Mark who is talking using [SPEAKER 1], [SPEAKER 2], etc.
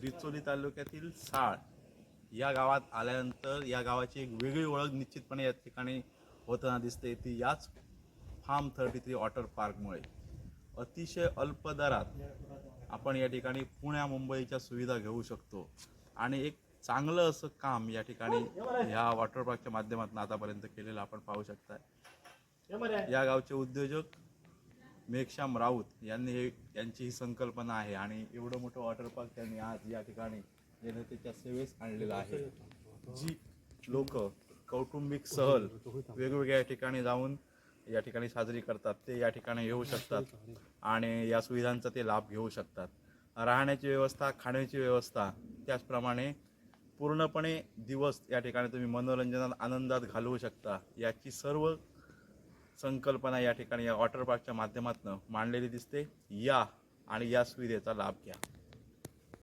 [SPEAKER 1] बिचोली तालुक्यातील साळ या गावात आल्यानंतर या गावाची एक वेगळी ओळख निश्चितपणे या ठिकाणी होताना दिसते. ती याच फार्म थर्टी थ्री वॉटर पार्कमुळे. अतिशय अल्प दरात आपण या ठिकाणी पुण्या मुंबईच्या सुविधा घेऊ शकतो. आणि एक चांगलं असं काम या ठिकाणी ह्या वॉटर पार्कच्या माध्यमातून आतापर्यंत केलेलं आपण पाहू शकताय या गावचे उद्योजक मेघश्याम राऊत यांनी हे यांची ही संकल्पना आहे आणि एवढं मोठं वॉटर पार्क त्यांनी आज या ठिकाणी जनतेच्या सेवेस आणलेलं आहे. जी लोक कौटुंबिक सहल वेगवेगळ्या ठिकाणी जाऊन या ठिकाणी साजरी करतात ते या ठिकाणी येऊ शकतात आणि या सुविधांचा ते लाभ घेऊ शकतात. राहण्याची व्यवस्था खाण्याची व्यवस्था त्याचप्रमाणे पूर्णपणे दिवस या ठिकाणी तुम्ही मनोरंजनात आनंदात घालवू शकता. याची सर्व संकल्पना या ठिकाणी या वॉटर पार्कच्या माध्यमातून मांडलेली दिसते. या आणि या सुविधेचा लाभ घ्या.